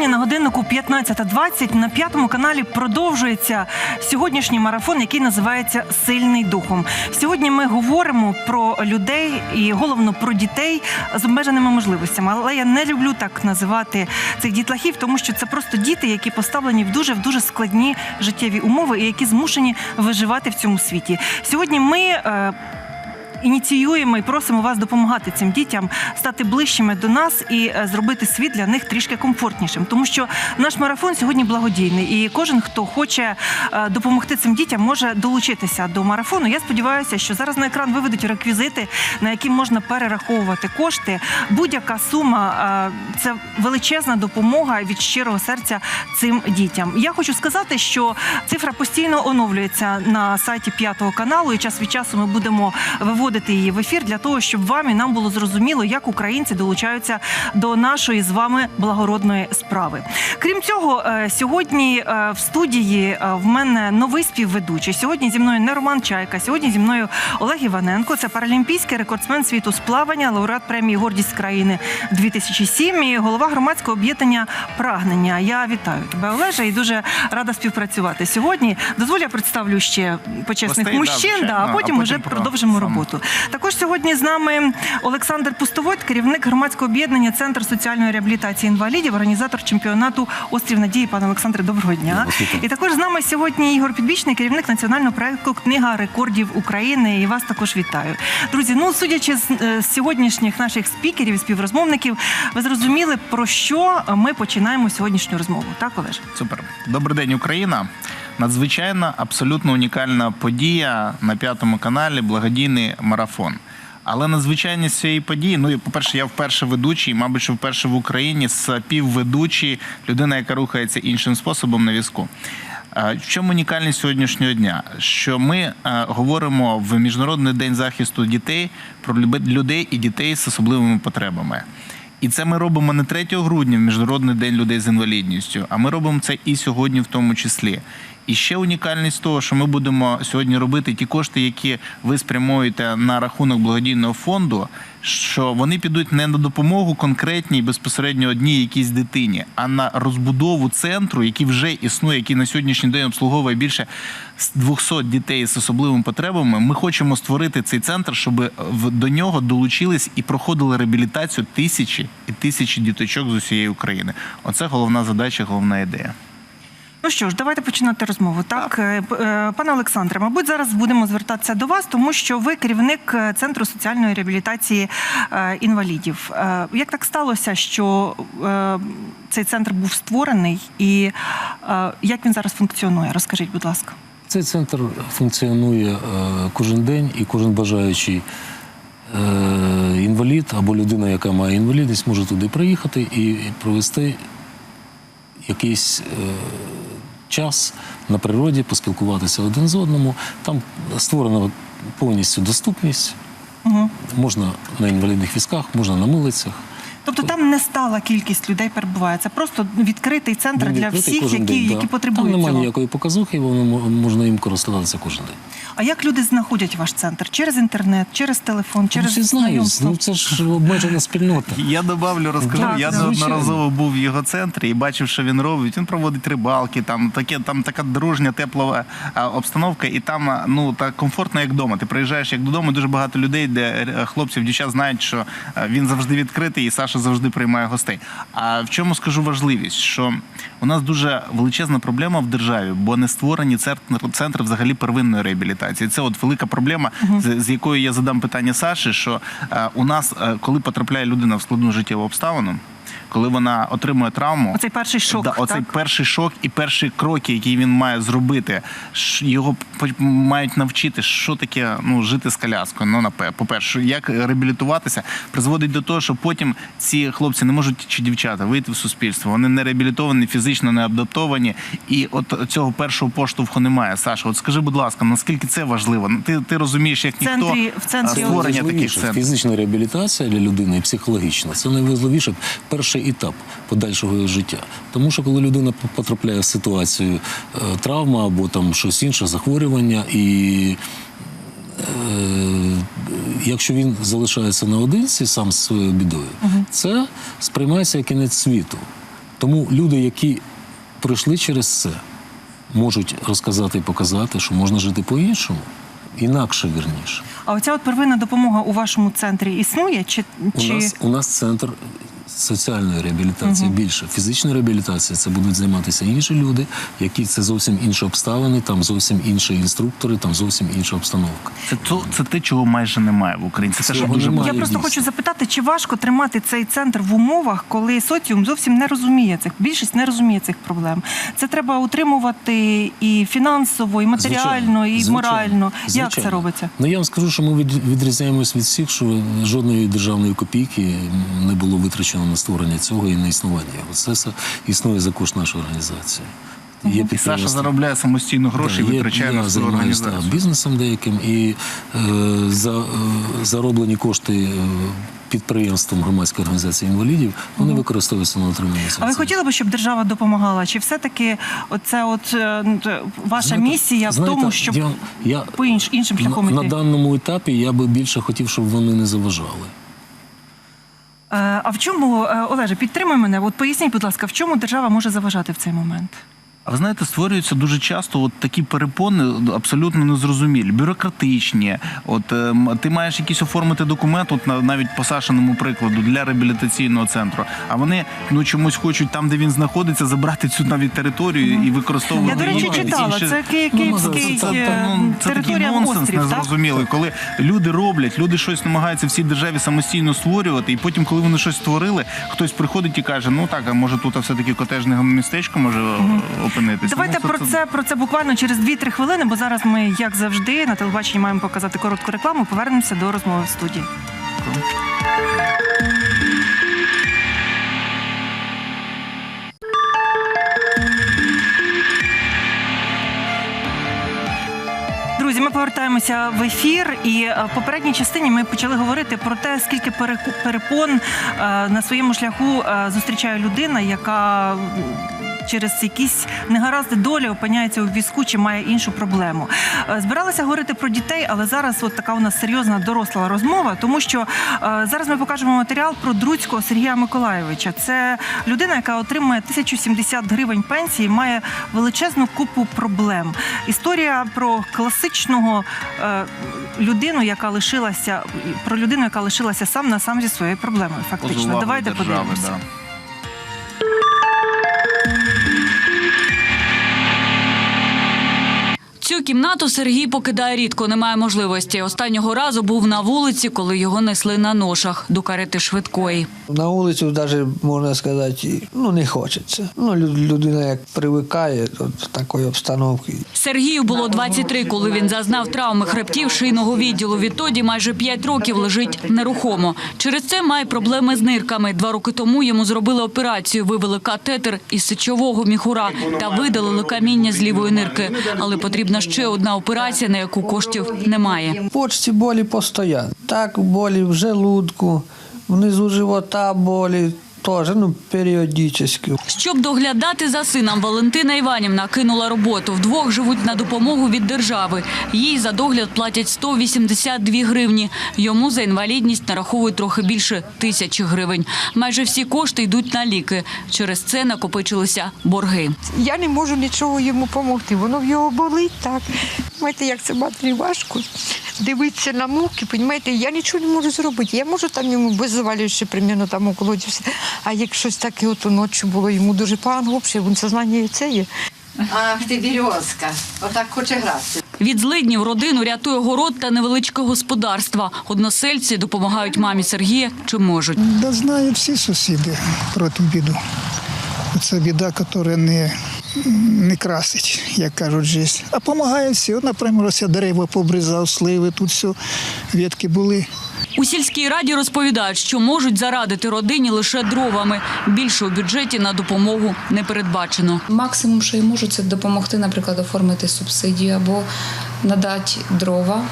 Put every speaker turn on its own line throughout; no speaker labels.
Сьогодні на годиннику 15.20 на п'ятому каналі продовжується сьогоднішній марафон, який називається Сильний духом. Сьогодні ми говоримо про людей і головно про дітей з обмеженими можливостями. Але я не люблю так називати цих дітлахів, тому що це просто діти, які поставлені в дуже в дуже складні життєві умови і які змушені виживати в цьому світі. Сьогодні ми. Ініціюємо і просимо вас допомагати цим дітям стати ближчими до нас і е, зробити світ для них трішки комфортнішим. Тому що наш марафон сьогодні благодійний, і кожен, хто хоче е, допомогти цим дітям, може долучитися до марафону. Я сподіваюся, що зараз на екран виведуть реквізити, на які можна перераховувати кошти. Будь-яка сума е, це величезна допомога від щирого серця цим дітям. Я хочу сказати, що цифра постійно оновлюється на сайті п'ятого каналу, і час від часу ми будемо виводити її в ефір для того, щоб вам і нам було зрозуміло, як українці долучаються до нашої з вами благородної справи. Крім цього, е, сьогодні е, в студії е, в мене новий співведучий. Сьогодні зі мною не Роман Чайка, сьогодні зі мною Олег Іваненко. Це паралімпійський рекордсмен світу з плавання, лауреат премії Гордість країни 2007 і голова громадського об'єднання Прагнення. Я вітаю тебе, Олеже, і дуже рада співпрацювати сьогодні. Дозволь, я представлю ще почесних
Гостей,
мужчин, да, а потім вже продовжимо роботу. Також сьогодні з нами Олександр Пустовойт, керівник громадського об'єднання Центр соціальної реабілітації інвалідів, організатор чемпіонату Острів Надії. Пане Олександре, доброго дня. І також з нами сьогодні Ігор Підбічний, керівник національного проекту Книга рекордів України. І вас також вітаю. Друзі, ну судячи з, е, з сьогоднішніх наших спікерів і співрозмовників, ви зрозуміли про що ми починаємо сьогоднішню розмову. Так, Олеж?
Супер. Добрий день, Україна. Надзвичайна, абсолютно унікальна подія на п'ятому каналі благодійний марафон. Але надзвичайність цієї події, ну і по-перше, я вперше ведучий, мабуть, що вперше в Україні співведучий, людина, яка рухається іншим способом на візку. В чому унікальність сьогоднішнього дня? Що ми е, говоримо в Міжнародний день захисту дітей про людей і дітей з особливими потребами. І це ми робимо не 3 грудня, в Міжнародний день людей з інвалідністю, а ми робимо це і сьогодні, в тому числі. І ще унікальність того, що ми будемо сьогодні робити ті кошти, які ви спрямуєте на рахунок благодійного фонду, що вони підуть не на допомогу конкретній безпосередньо одній якійсь дитині, а на розбудову центру, який вже існує, який на сьогоднішній день обслуговує більше 200 дітей з особливими потребами. Ми хочемо створити цей центр, щоб до нього долучились і проходили реабілітацію тисячі і тисячі діточок з усієї України. Оце головна задача, головна ідея.
Ну що ж, давайте починати розмову. Так, Е, е, пане Олександре, мабуть, зараз будемо звертатися до вас, тому що ви керівник е, центру соціальної реабілітації інвалідів. Як так сталося, що цей центр був створений, і як він зараз функціонує? Розкажіть, будь ласка.
Цей центр функціонує кожен день, і кожен бажаючий інвалід або людина, яка має інвалідність, може туди приїхати і провести якийсь час на природі, поспілкуватися один з одному. Там створена повністю доступність.
Угу.
Можна на інвалідних візках, можна на милицях.
Тобто там не стала кількість людей перебуває. Це просто відкритий центр
Він
для
відкритий
всіх, які,
день, да.
які потребують
Там немає
цього.
ніякої показухи, воно можна їм користуватися кожен день.
А як люди знаходять ваш центр? Через інтернет, через телефон, через
Всі знають,
знайомство?
ну це ж обмежена спільнота.
Я добавлю, розкажу.
Так,
я
так.
неодноразово був в його центрі і бачив, що він робить. Він проводить рибалки, там таке, там така дружня, тепла обстановка, і там ну так комфортно, як вдома. Ти приїжджаєш як додому. Дуже багато людей, де е, хлопців, дівчат знають, що він завжди відкритий, і Саша завжди приймає гостей. А в чому скажу важливість? Що у нас дуже величезна проблема в державі, бо не створені центри взагалі первинної реабілітації. Це от велика проблема, з, з якою я задам питання Саші, що е, у нас, е, коли потрапляє людина в складну життєву обставину, коли вона отримує травму,
Оцей перший шок,
да, оцей
так?
перший шок і перші кроки, які він має зробити, його по- мають навчити, що таке ну жити з коляскою. Ну напе- по-перше, як реабілітуватися, призводить до того, що потім ці хлопці не можуть чи дівчата вийти в суспільство. Вони не реабілітовані, фізично не адаптовані, і от цього першого поштовху немає. Саша, от скажи, будь ласка, наскільки це важливо? Ну, Ти, ти розумієш, як
В центрі-
ніхто
в центрі
створення таких центрів.
фізична реабілітація для людини і психологічна це найважливіше перший етап подальшого його життя. Тому що коли людина потрапляє в ситуацію е, травма або там щось інше захворювання, і е, якщо він залишається наодинці сам з своєю бідою, це сприймається як кінець світу. Тому люди, які пройшли через це, можуть розказати і показати, що можна жити по-іншому, інакше вірніше.
А оця от первинна допомога у вашому центрі існує? Чи,
У
чи...
нас, у нас центр соціальної реабілітації більше. Фізичної реабілітації це будуть займатися інші люди, які це зовсім інші обставини, там зовсім інші інструктори, там зовсім інша обстановка.
Це, то, це те, чого майже немає в Україні. Це те, що дуже
немає.
Я просто
дійсно.
хочу запитати, чи важко тримати цей центр в умовах, коли соціум зовсім не розуміє цих, більшість не розуміє цих проблем. Це треба утримувати і фінансово, і матеріально,
Звичайно,
і
звичайно,
морально. Як це робиться?
Ну я вам скажу, що ми від- відрізняємось від всіх, що жодної державної копійки не було витрачено на створення цього і на існування його. Це все існує за кошт нашої організації. Є
І Саша заробляє самостійно гроші і
Да, є-
витрачає на свою організацію.
бізнесом деяким і е, за е, зароблені кошти е, підприємством громадської організації інвалідів вони використовуються на отримання
А ви
соціальних.
хотіли б, щоб держава допомагала? Чи все-таки оце от е, ну, ваша
Знаєте-
місія в тому, щоб
я, я
по інш, іншим шляхом
на, на даному етапі я би більше хотів, щоб вони не заважали.
Е, А в чому, е, Олеже, підтримай мене? От поясніть, будь ласка, в чому держава може заважати в цей момент?
А ви знаєте, створюються дуже часто от такі перепони абсолютно незрозумілі, бюрократичні. От ем, ти маєш якийсь оформити документ, от на- навіть по Сашиному прикладу для реабілітаційного центру. А вони ну чомусь хочуть там, де він знаходиться, забрати цю навіть територію і використовувати
Я, до речі, читала.
інші-
Це Ки-
Ну,
Київський
це, це,
е,
ну, це такий нонсенс
острів, так?
коли люди роблять, люди щось намагаються в цій державі самостійно створювати, і потім, коли вони щось створили, хтось приходить і каже: ну так, а може тут все-таки котежне містечко може опинитися.
Давайте
Ну,
про це про це буквально через 2-3 хвилини, бо зараз ми, як завжди, на телебаченні маємо показати коротку рекламу. Повернемося до розмови в студії. Друзі, ми повертаємося в ефір, і е, в попередній частині ми почали говорити про те, скільки перепон е, на своєму шляху е, зустрічає людина, яка через якісь негаразди долі опиняється у візку чи має іншу проблему. Е, Збиралися говорити про дітей, але зараз от така у нас серйозна доросла розмова, тому що е, зараз ми покажемо матеріал про Друцького Сергія Миколайовича. Це людина, яка отримує 1070 гривень пенсії, має величезну купу проблем. Історія про класичного е, людину, яка лишилася про людину, яка лишилася сам на сам зі своєю проблемою. Фактично, давайте подивимося.
да.
Цю кімнату Сергій покидає рідко, немає можливості. Останнього разу був на вулиці, коли його несли на ношах до карети швидкої.
На вулицю навіть можна сказати, ну не хочеться. Ну, лю- людина як привикає до такої обстановки.
Сергію було 23, коли він зазнав травми хребтів шийного відділу. Відтоді майже 5 років лежить нерухомо. Через це має проблеми з нирками. Два роки тому йому зробили операцію, вивели катетер із сечового міхура та видалили каміння з лівої нирки. Але потрібна ще одна операція, на яку коштів немає.
Почті болі постійно. Так, болі в желудку, внизу живота болі, теж, ну, періодично.
Щоб доглядати за сином, Валентина Іванівна кинула роботу. Вдвох живуть на допомогу від держави. Їй за догляд платять 182 гривні. Йому за інвалідність нараховують трохи більше тисячі гривень. Майже всі кошти йдуть на ліки. Через це накопичилися борги.
Я не можу нічого йому допомогти. Воно в його болить так. Знаєте, як це матері важко. Дивитися на муки, розумієте, я нічого не можу зробити. Я можу там йому беззавалюючи, примірно там околоті все. А як щось таке от ночі було, йому дуже погано, взагалі, він сознання це є.
Ах ти березка, отак хоче грати.
Від злиднів родину рятує город та невеличке господарство. Односельці допомагають мамі Сергія, чи можуть.
Да знають всі сусіди про ту біду. Це біда, яка не, не красить, як кажуть, життя. А допомагають всі. От, наприклад, ось я дерева побризав, сливи, тут все, ветки були.
У сільській раді розповідають, що можуть зарадити родині лише дровами. Більше у бюджеті на допомогу не передбачено.
Максимум, що я можу, це допомогти, наприклад, оформити субсидію або надати дрова,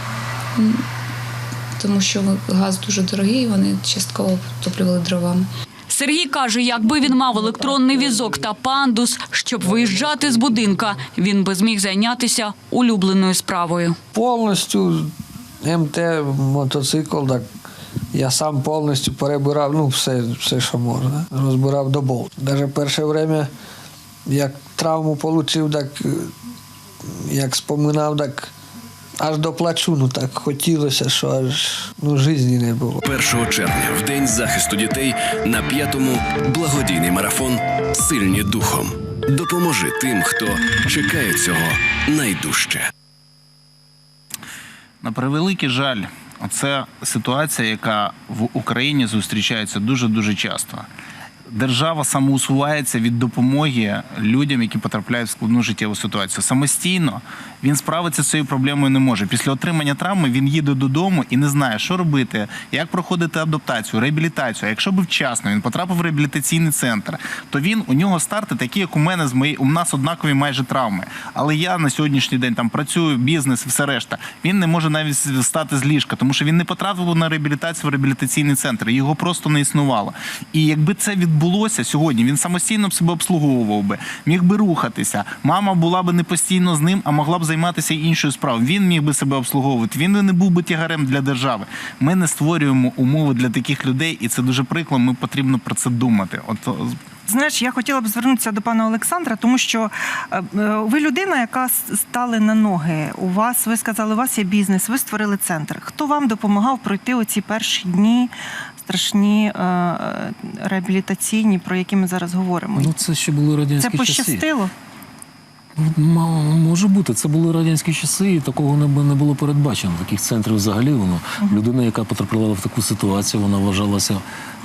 тому що газ дуже дорогий, вони частково топлювали дровами.
Сергій каже, якби він мав електронний візок та пандус, щоб виїжджати з будинка, він би зміг зайнятися улюбленою справою.
Повністю МТ, мотоцикл, так Я сам повністю перебирав ну, все, все, що можна. Розбирав до болту. Навіть перше время, як травму отримав, так е, як споминав, так аж до плачу, ну так хотілося, що аж ну, житті не було.
1 червня, в день захисту дітей, на п'ятому благодійний марафон Сильні духом. Допоможи тим, хто чекає цього найдужче.
На превеликий жаль, це ситуація, яка в Україні зустрічається дуже дуже часто. Держава самоусувається від допомоги людям, які потрапляють в складну життєву ситуацію. Самостійно він справитися з цією проблемою не може. Після отримання травми він їде додому і не знає, що робити, як проходити адаптацію, реабілітацію. А якщо б вчасно він потрапив в реабілітаційний центр, то він у нього старти такі, як у мене з мої у нас однакові майже травми. Але я на сьогоднішній день там працюю, бізнес, все решта. Він не може навіть встати з ліжка, тому що він не потрапив на реабілітацію в реабілітаційний центр. Його просто не існувало. І якби це відбулося сьогодні, він самостійно б себе обслуговував би, міг би рухатися. Мама була би не постійно з ним, а могла б займатися іншою справою. Він міг би себе обслуговувати. Він не був би тягарем для держави. Ми не створюємо умови для таких людей, і це дуже приклад. Ми потрібно про це думати. От
Знаєш, я хотіла б звернутися до пана Олександра, тому що е, е, ви людина, яка стали на ноги. У вас ви сказали, у вас є бізнес, ви створили центр. Хто вам допомагав пройти оці перші дні страшні е, е, реабілітаційні, про які ми зараз говоримо?
Ну, це ще були радянські часи.
Це пощастило?
Часи. Може бути, це були радянські часи, і такого не, бу- не було передбачено. Таких центрів взагалі воно. Людина, яка потрапляла в таку ситуацію, вона вважалася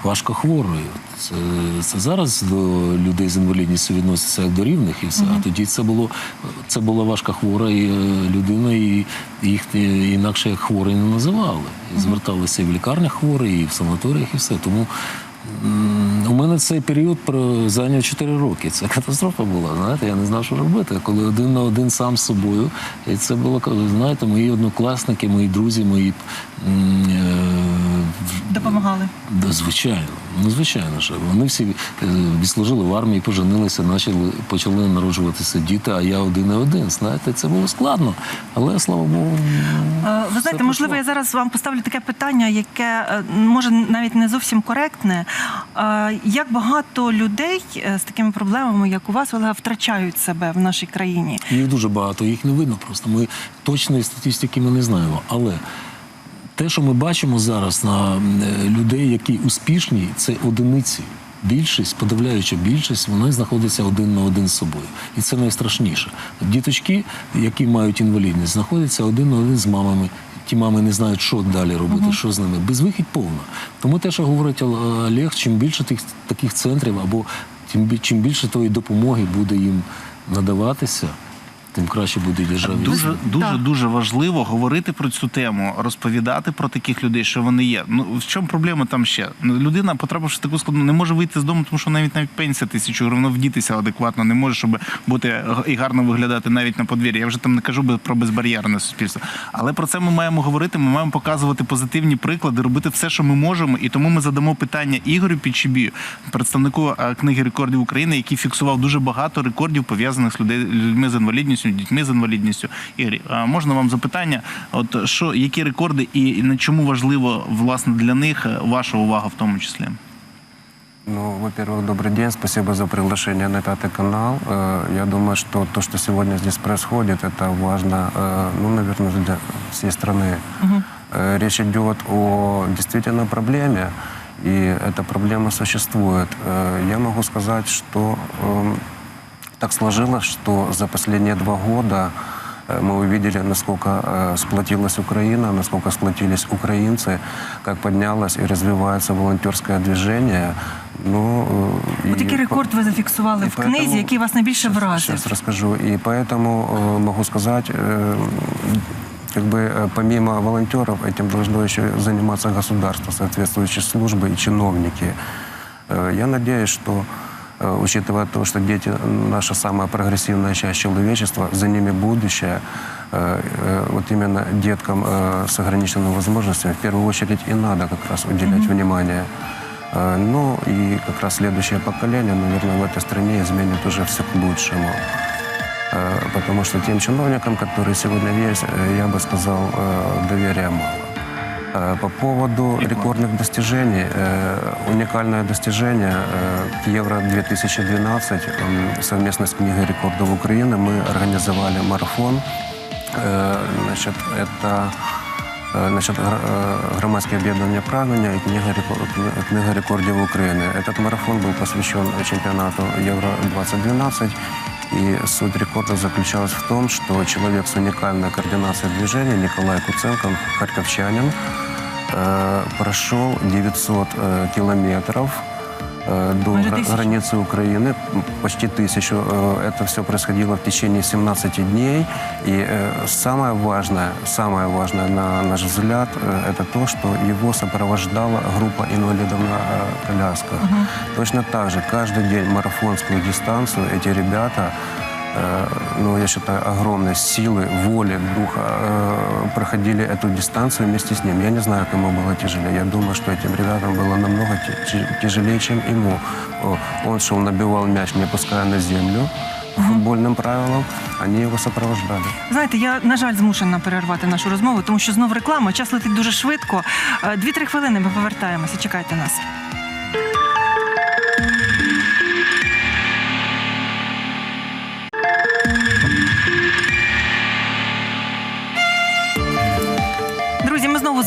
важко хворою. Це, це зараз до людей з інвалідністю відноситься як до рівних і все. А тоді це було це була важка хвора і, е, людина, і їх е, інакше як хворий не називали. І зверталися і в лікарнях хворі, і в санаторіях, і все. Тому У мене цей період про- зайняв 4 роки. Це катастрофа була. Знаєте, я не знав, що робити. Коли один на один сам з собою. І це було, знаєте, мої однокласники, мої друзі, мої е,
Допомагали.
Да, звичайно, ну звичайно ж. Вони всі е, відслужили в армії, поженилися, почали, почали народжуватися діти, а я один і один. Знаєте, це було складно. Але слава Богу.
Ви знаєте, можливо, я зараз вам поставлю таке питання, яке е, може навіть не зовсім коректне. Як багато людей е, з такими проблемами, як у вас, Олега, втрачають себе в нашій країні?
Їх дуже багато, їх не видно просто. Ми точної статистики ми не знаємо. Але те, що ми бачимо зараз на е, людей, які успішні, це одиниці. Більшість, подавляюча більшість, вони знаходяться один на один з собою. І це найстрашніше. Діточки, які мають інвалідність, знаходяться один на один з мамами. Ті мами не знають, що далі робити, що з ними. Безвихідь повна. Тому те, що говорить Ол- Олег, чим більше тих таких центрів, або тим чим більше тої допомоги буде їм надаватися, тим краще буде державі.
Дуже дуже
Так.
дуже важливо говорити про цю тему, розповідати про таких людей, що вони є. Ну в чому проблема там ще? Ну, людина, потрапивши в таку складну, не може вийти з дому, тому що навіть навіть пенсія тисячу гривень, вдітися адекватно не може, щоб бути і гарно виглядати навіть на подвір'ї. Я вже там не кажу про безбар'єрне суспільство. Але про це ми маємо говорити. Ми маємо показувати позитивні приклади, робити все, що ми можемо. І тому ми задамо питання Ігорю Підчебію, представнику е, книги рекордів України, який фіксував дуже багато рекордів пов'язаних з людей людьми з інвалідністю, дітьми з інвалідністю. Ігор, а можна вам запитання? От що які рекорди і на чому важливо власне для них е, ваша увага в тому числі?
Ну, во-первых, добрый день, спасибо за приглашение на Пятый канал. Э, Я думаю, что то, что сегодня здесь происходит, это важно, э, ну, наверное, для всей страны. Э, Речь идет о действительно проблеме, и эта проблема существует. Э, Я могу сказать, что эм, так сложилось, что за последние два года э, мы увидели, насколько э, сплотилась Украина, насколько сплотились украинцы, как поднялось и развивается волонтерское движение. Ну, э,
От
и
який
по-
рекорд ви зафіксували
и
в книзі, який вас найбільше вразив?
Сейчас расскажу. И поэтому э, могу сказать, э, как бы э, помимо волонтеров этим должно еще заниматься государство, соответствующие службы и чиновники. Э, Я надеюсь, что э, учитывая то, что дети – наша самая прогрессивная часть человечества, за ними будущее, э, э, вот именно деткам э, с ограниченными возможностями в первую очередь и надо как раз уделять внимание. Э, Ну и как раз следующее поколение, наверное, в этой стране изменит уже все к лучшему. Э, Потому что тем чиновникам, которые сегодня есть, э, я бы сказал, э, доверия мало. Э, По поводу рекордных достижений, э, уникальное достижение э, к Евро-2012 м, совместно с Книгой рекордов Украины мы организовали марафон. Э, Значит, это э, значит, гра- э, громадське об'єднання прагнення і книга, рекор- кни- книга рекордів України. Этот марафон был посвящен чемпионату Евро-2012. И суть рекорда заключалась в том, что человек с уникальной координацией движения, Николай Куценко, харьковчанин, э, прошел 900 э, километров э, до
Майже
гра-
тысячу.
границы Украины, м, почти тысячу. Э, Это все происходило в течение 17 дней. И э, самое важное, самое важное, на наш взгляд, э, это то, что его сопровождала группа инвалидов на э, колясках. Точно так же каждый день марафонскую дистанцию эти ребята э, ну, я считаю, огромной силы, воли, духа э, проходили эту дистанцию вместе с ним. Я не знаю, кому было тяжелее. Я думаю, что этим ребятам было намного ти- ти- тяжелее, чем ему. О, Он шел, набивал мяч, не пуская на землю, по футбольным правилам. Они его сопровождали.
Знаєте, я на жаль змушена перервати нашу розмову, тому що знов реклама. Час летить дуже швидко. Е, Дві-три хвилини. Ми повертаємося. Чекайте нас.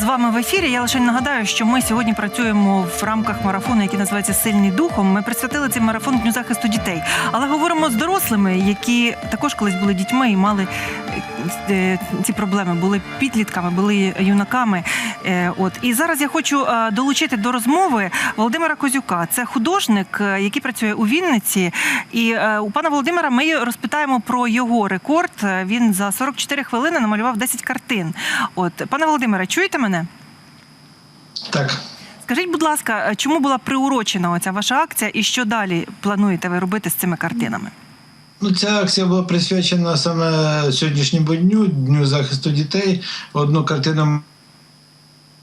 Вами в ефірі. Я лише нагадаю, що ми сьогодні працюємо в рамках марафону, який називається Сильний духом. Ми присвятили цей марафон дню захисту дітей, але говоримо з дорослими, які також колись були дітьми і мали ці проблеми, були підлітками, були юнаками. Е, От і зараз я хочу е, долучити до розмови Володимира Козюка. Це художник, е, який працює у Вінниці. І е, у пана Володимира ми розпитаємо про його рекорд. Е, Він за 44 хвилини намалював 10 картин. От, пане Володимире, чуєте мене?
Так.
Скажіть, будь ласка, е, чому була приурочена оця ваша акція, і що далі плануєте ви робити з цими картинами?
Ну, ця акція була присвячена саме сьогоднішньому дню, Дню захисту дітей. Одну картину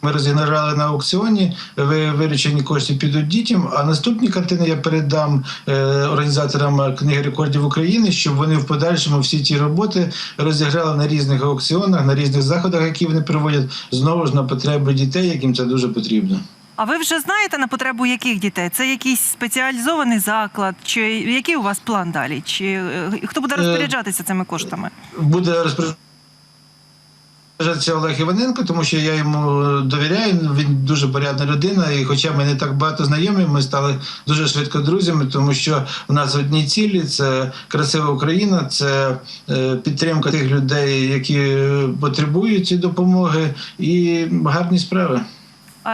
ми розігнали на аукціоні, ви- виручені кошти підуть дітям. А наступні картини я передам е, організаторам книги рекордів України, щоб вони в подальшому всі ті роботи розіграли на різних аукціонах, на різних заходах, які вони проводять, знову ж на потреби дітей, яким це дуже потрібно.
А ви вже знаєте на потребу яких дітей? Це якийсь спеціалізований заклад, чи який у вас план далі? Чи е, хто буде
Е,
розпоряджатися цими коштами?
буде розпоряджатися Олег Іваненко, тому що я йому довіряю. Він дуже порядна людина, і хоча ми не так багато знайомі, ми стали дуже швидко друзями, тому що в нас одні цілі: це красива Україна, це е, підтримка тих людей, які потребують цієї допомоги, і гарні справи.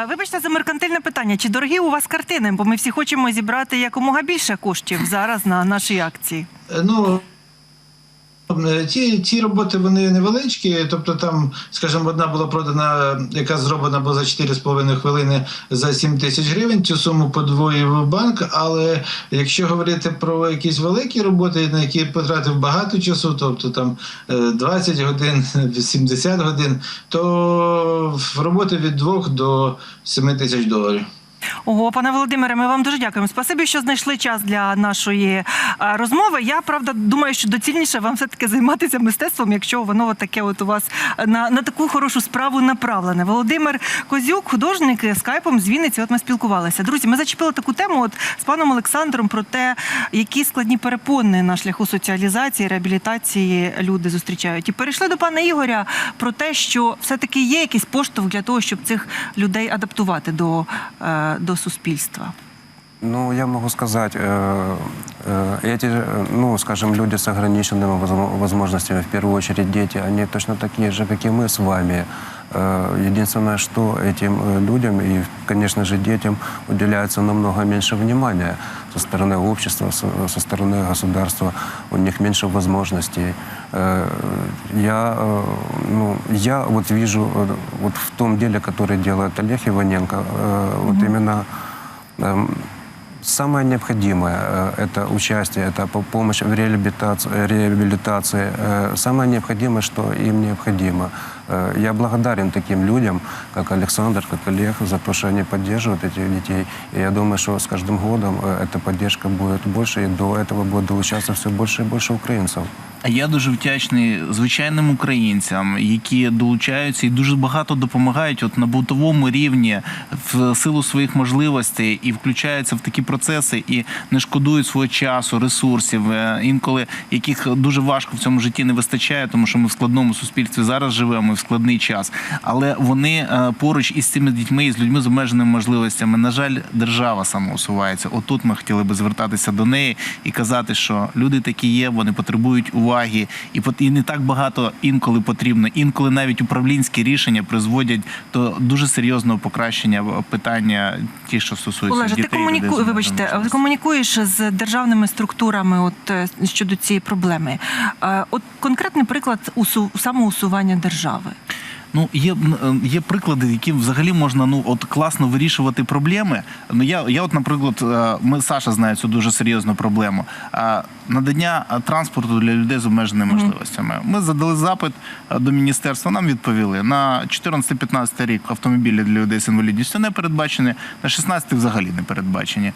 Вибачте за меркантильне питання. Чи дорогі у вас картини? Бо ми всі хочемо зібрати якомога більше коштів зараз на нашій акції.
Е, Ну е, ті, ті роботи вони невеличкі, тобто там, скажімо, одна була продана, яка зроблена була за 4,5 хвилини за 7 тисяч гривень. Цю суму подвоїв банк. Але якщо говорити про якісь великі роботи, на які потратив багато часу, тобто там е, 20 годин, 70 годин, то роботи від 2 до 7 тисяч доларів.
Ого, пане Володимире, ми вам дуже дякуємо. Спасибі, що знайшли час для нашої е, розмови. Я правда думаю, що доцільніше вам все таки займатися мистецтвом, якщо воно таке от у вас на, на таку хорошу справу направлене. Володимир Козюк, художник скайпом з Вінниці. От ми спілкувалися. Друзі, ми зачепили таку тему от з паном Олександром про те, які складні перепони на шляху соціалізації, реабілітації люди зустрічають. І перейшли до пана Ігоря про те, що все-таки є якийсь поштовх для того, щоб цих людей адаптувати до, е, до суспільства.
Ну, я могу сказать, э, э, эти, э, ну, скажем, люди с ограниченными возмо- возможностями, в первую очередь дети, они точно такие же, как и мы с вами. Э, Единственное, что этим э, людям и, конечно же, детям уделяется намного меньше внимания со стороны общества, со, стороны государства. У них меньше возможностей. Э, Я, ну, я вот вижу вот в том деле, которое делает Олег Иваненко, э, вот именно эм, Самое необходимое это участие, это по- помощь в реабилитации. реабилитации. Самое необходимое, что им необходимо. Э, Я благодарен таким людям, как Александр, как Олег, за то, что они поддерживают этих детей. И я думаю, что с каждым годом э, эта поддержка будет больше, и до этого будет долучаться все больше и больше украинцев.
А Я дуже вдячний звичайним українцям, які долучаються і дуже багато допомагають от на бутовому рівні в силу своїх можливостей і включаються в такі процеси і не шкодують свого часу, ресурсів, е, інколи яких дуже важко в цьому житті не вистачає, тому що ми в складному суспільстві зараз живемо і складний час. Але вони е, поруч із цими дітьми і з людьми з обмеженими можливостями. На жаль, держава самоусувається. Отут ми хотіли би звертатися до неї і казати, що люди такі є, вони потребують уваги, і не так багато інколи потрібно. Інколи навіть управлінські рішення призводять до дуже серйозного покращення питання, ті, що стосуються
Олеже, ти
дітей. людей
комуніку... вибачте, ти комунікуєш з державними структурами от е, щодо цієї проблеми. Е, От конкретний приклад усу... самоусування держави.
Ну є е, є приклади, які взагалі можна ну от класно вирішувати проблеми. Ну я, я от, наприклад, е, ми Саша знає цю дуже серйозну проблему. Надання е, транспорту для людей з обмеженими можливостями. Ми задали запит е, до міністерства. Нам відповіли на 14-15 рік автомобілі для людей з інвалідністю не передбачені, на 16 взагалі не передбачені.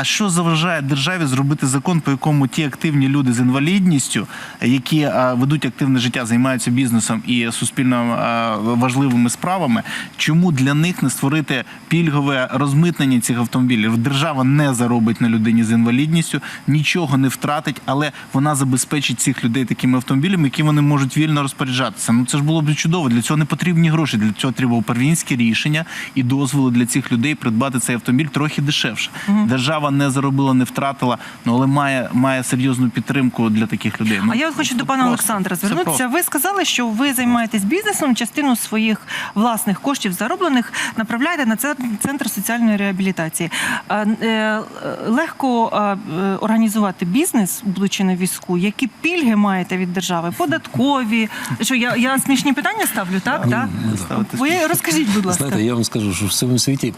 А що заважає державі зробити закон, по якому ті активні люди з інвалідністю, які е, ведуть активне життя, займаються бізнесом і суспільно е, важливими справами, чому для них не створити пільгове розмитнення цих автомобілів? Держава не заробить на людині з інвалідністю, нічого не втратить, але вона забезпечить цих людей такими автомобілями, які вони можуть вільно розпоряджатися. Ну це ж було б чудово. Для цього не потрібні гроші. Для цього треба управлінське рішення і дозволи для цих людей придбати цей автомобіль трохи дешевше. Держава не заробила, не втратила, ну але має, має серйозну підтримку для таких людей. Ну,
а я от хочу до пана
просто.
Олександра звернутися. Ви сказали, що ви займаєтесь бізнесом, частину своїх власних коштів зароблених направляєте на це центр соціальної реабілітації. Е, е, Легко е, організувати бізнес, будучи на візку. Які пільги маєте від держави? Податкові? Що я, я смішні питання ставлю, так? так?
ставите
Ви розкажіть, будь ласка.
Знаєте, я вам скажу, що в цьому світі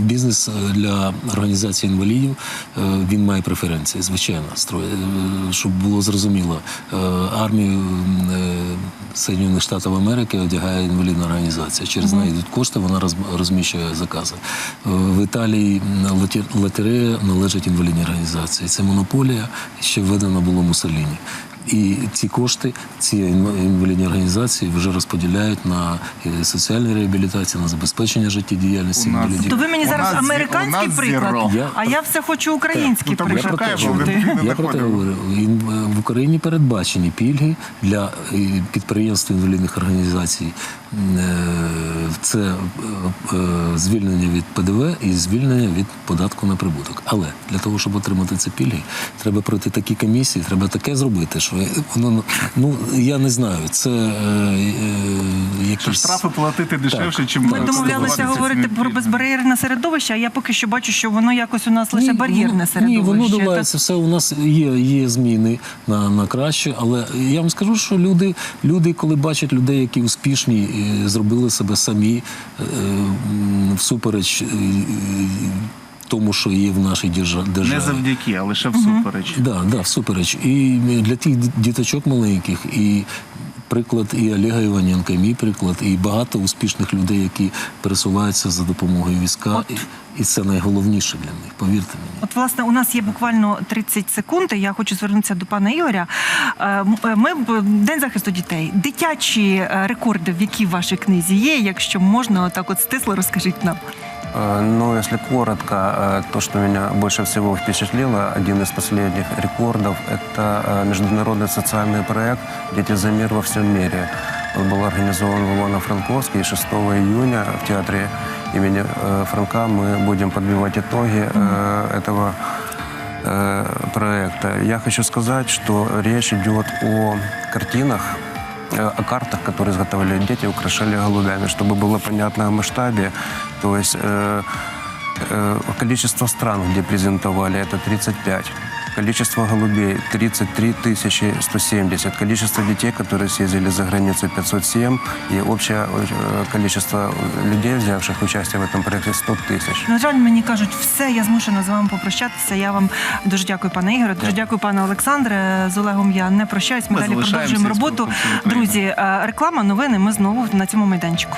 бізнес для організації інвалідів е, він має преференції, звичайно, е, щоб було зрозуміло. Е, Армію е, Штатів Америки одягає інвалідна організація. Через неї йдуть кошти, вона розміщує закази. В Італії лотерея належить інвалідній організації. Це монополія, ще введена було Муссоліні. І ці кошти, ці інвалідні організації вже розподіляють на е, соціальну реабілітацію, на забезпечення життєдіяльності інвалідів.
То ви мені зараз
нас
американський приклад.
Я-
а я все хочу український
Ну, там
Я про те, я про те говорю. В Україні передбачені пільги для е, підприємств інвалідних організацій. Е, Це е, е, звільнення від ПДВ і звільнення від податку на прибуток. Але для того, щоб отримати ці пільги, треба пройти такі комісії, треба таке зробити, що воно ну я не знаю. Це е, е,
Що штрафи платити дешевше, чим
Ми домовлялися говорити про безбар'єрне середовище, а я поки що бачу, що воно якось у нас лише
Ні,
бар'єрне середовище.
Ні, воно долається. Все у нас є, є зміни на, на краще, але я вам скажу, що люди, люди, коли бачать людей, які успішні, і зробили себе самі е, всупереч е, тому, що є в нашій держа- державі.
Не завдяки, а лише всупереч.
Да, да, всупереч. І для тих діточок маленьких, і приклад і Олега Іваненка, і мій приклад, і багато успішних людей, які пересуваються за допомогою війська. І, і це найголовніше для них, повірте мені.
От, власне, у нас є буквально 30 секунд. Я хочу звернутися до пана Ігоря. Е, е, Ми День захисту дітей. Дитячі е, рекорди, в якій в вашій книзі є. Якщо можна, так от стисло розкажіть нам.
Э, Ну, если коротко, э, то, что меня больше всего впечатлило, один из последних рекордов, это э, международный социальный проект «Дети за мир во всем мире». Он был организован в Ивано-Франковске, и 6 июня в театре имени э, Франка мы будем подбивать итоги э, этого э, проекта. Я хочу сказать, что речь идет о картинах, э, о картах, которые изготовляли дети, украшали голубями, чтобы было понятно о масштабе. То есть э, э, количество стран, где презентовали, это 35. Количество голубей 33 170. Количество детей, которые съездили за границу 507. И общее э, количество людей, взявших участие в этом проекте 100 тысяч.
На жаль, мені кажуть, все, я змушена з вами попрощатися. Я вам дуже дякую, пане Ігоре. Дуже дякую, пане Олександре. З Олегом я не прощаюсь. Ми,
Ми
далі
залишаємося
продовжуємо
і
роботу.
спілкуємося з Україною.
Друзі, е, реклама, новини. Ми знову на цьому майданчику.